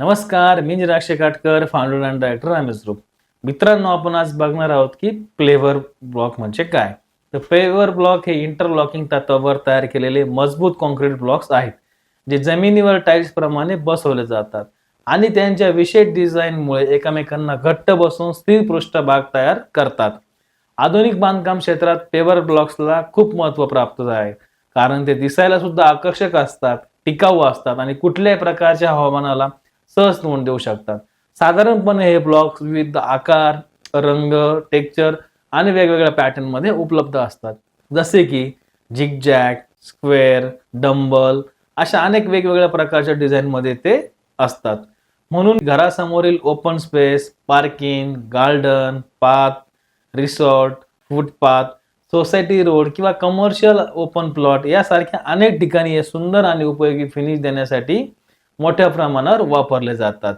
नमस्कार मी Nirakshe Katkar founder and director MS group मित्रांनो आपण आज बघणार आहोत की प्लेवर ब्लॉक म्हणजे काय? तर प्लेवर ब्लॉक हे इंटरलॉकिंग तत्वावर तयार केलेले मजबूत कॉन्क्रीट ब्लॉक्स आहेत जे जमिनीवर टाईल्स प्रमाणे बसवले जातात आणि त्यांच्या विशेष डिझाईनमुळे एकमेकांना घट्ट बसून स्थिर पृष्ठभाग तयार करतात. आधुनिक बांधकाम क्षेत्रात पेवर ब्लॉक्सला खूप महत्त्व प्राप्त आहे कारण ते दिसायला सुद्धा आकर्षक असतात टिकाऊ असतात आणि कुठल्याही प्रकारच्या हवामानाला सहज नोंद देऊ शकतात. साधारणपणे हे ब्लॉक्स विविध आकार रंग टेक्चर आणि वेगवेगळ्या पॅटर्नमध्ये उपलब्ध असतात. जसे की झिगजॅग स्क्वेअर डंबल अशा अनेक वेगवेगळ्या प्रकारच्या डिझाईनमध्ये ते असतात. म्हणून घरासमोरील open space parking garden path resort footpath society road किंवा कमर्शियल ओपन प्लॉट यासारख्या अनेक ठिकाणी हे सुंदर आणि उपयोगी फिनिश देण्यासाठी मोठ्या प्रमाणावर वापरले जातात.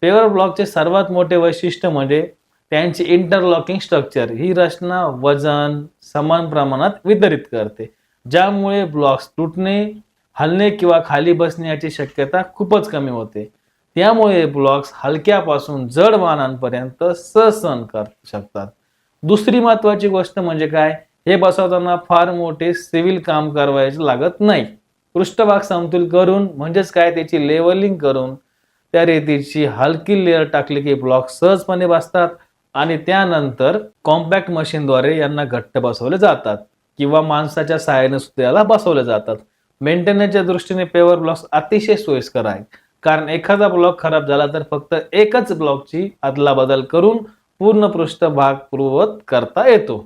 पेवर ब्लॉकचे सर्वात मोठे वैशिष्ट्य म्हणजे त्यांची इंटरलॉकिंग स्ट्रक्चर ही रचना वजन समान प्रमाणात वितरित करते. ज्यामुळे ब्लॉक्स तुटणे हलणे किंवा खाली बसण्याची शक्यता खूपच कमी होते. त्यामुळे ब्लॉक्स हलक्यापासून जड वाहनांपर्यंत सहसहन कर शकतात. दुसरी महत्वाची गोष्ट म्हणजे काय? हे बसवताना फार मोठे सिव्हिल काम करावायचे लागत नाही. पृष्ठभाग समतोल करून म्हणजेच काय त्याची लेवलिंग करून त्या रेतीची हलकी लेअर टाकली की ब्लॉक सहजपणे बसतात आणि त्यानंतर कॉम्पॅक्ट मशीनद्वारे यांना घट्ट बसवले जातात किंवा माणसाच्या सहाय्याने सुद्धा याला बसवले जातात. मेंटेनन्सच्या दृष्टीने पेवर ब्लॉक्स अतिशय सोयीस्कर आहे कारण एखादा ब्लॉक खराब झाला तर फक्त एकच ब्लॉकची अदलाबदल करून पूर्ण पृष्ठभाग पूर्ववत करता येतो.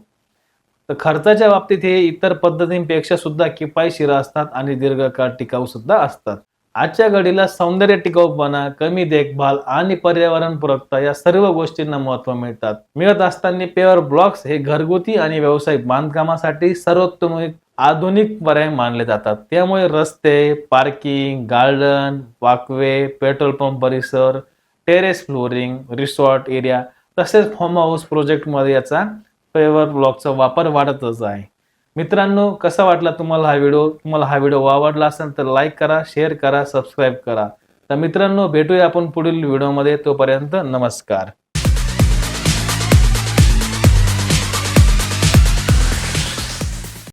तर खर्चाच्या बाबतीत हे इतर पद्धतींपेक्षा सुद्धा किफायशीर असतात आणि दीर्घकाळ टिकाऊ सुद्धा असतात. आजच्या घडीला सौंदर्य टिकाऊपणा कमी देखभाल आणि पर्यावरणपूरकता या सर्व गोष्टींना महत्त्व मिळतात. मिळत असताना पेवर ब्लॉक्स हे घरगुती आणि व्यावसायिक बांधकामासाठी सर्वोत्तम आधुनिक पर्याय मानले जातात. त्यामुळे रस्ते parking garden walkway petrol pump परिसर टेरेस फ्लोरिंग रिसॉर्ट एरिया तसेच फार्म हाऊस प्रोजेक्टमध्ये याचा पेवर ब्लॉकचा वापर वाढतच आहे. मित्रांनो कसा वाटला तुम्हाला हा व्हिडिओ? तुम्हाला हा व्हिडिओ आवडला असेल तर लाईक करा शेअर करा सबस्क्राईब करा. तर मित्रांनो भेटूया आपण पुढील व्हिडिओमध्ये. तोपर्यंत नमस्कार.